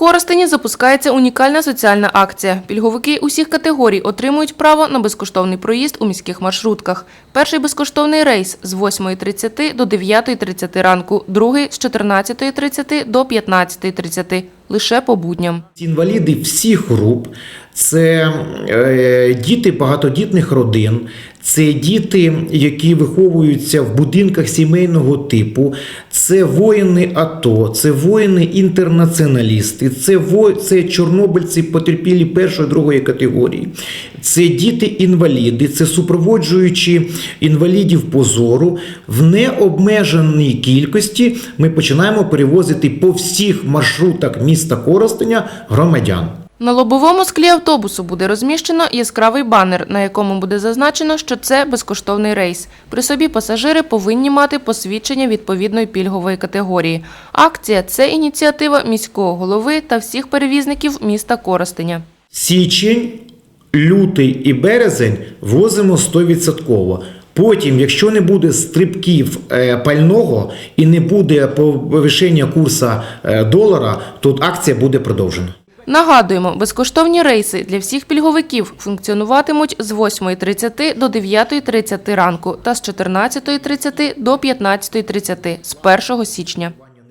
Коростені запускається унікальна соціальна акція. Пільговики усіх категорій отримують право на безкоштовний проїзд у міських маршрутках. Перший безкоштовний рейс з 8.30 до 9.30 ранку, другий з 14.30 до 15.30. Лише по будням. Інваліди всіх груп, це е, діти багатодітних родин, це діти, які виховуються в будинках сімейного типу, це воїни АТО, це воїни-інтернаціоналісти, це, во, це чорнобильці потерпілі першої другої категорії, це діти-інваліди, це супроводжуючі інвалідів по зору. В необмеженій кількості ми починаємо перевозити по всіх маршрутах міста Коростеня громадян. На лобовому склі автобусу буде розміщено яскравий банер, на якому буде зазначено, що це безкоштовний рейс. При собі пасажири повинні мати посвідчення відповідної пільгової категорії. Акція це ініціатива міського голови та всіх перевізників міста Коростеня. Січень, лютий і березень возимо 100%. Потім, якщо не буде стрибків е, пального і не буде повищення курсу е, долара, то акція буде продовжена. Нагадуємо, безкоштовні рейси для всіх пільговиків функціонуватимуть з 8.30 до 9.30 ранку та з 14.30 до 15.30 з 1 січня.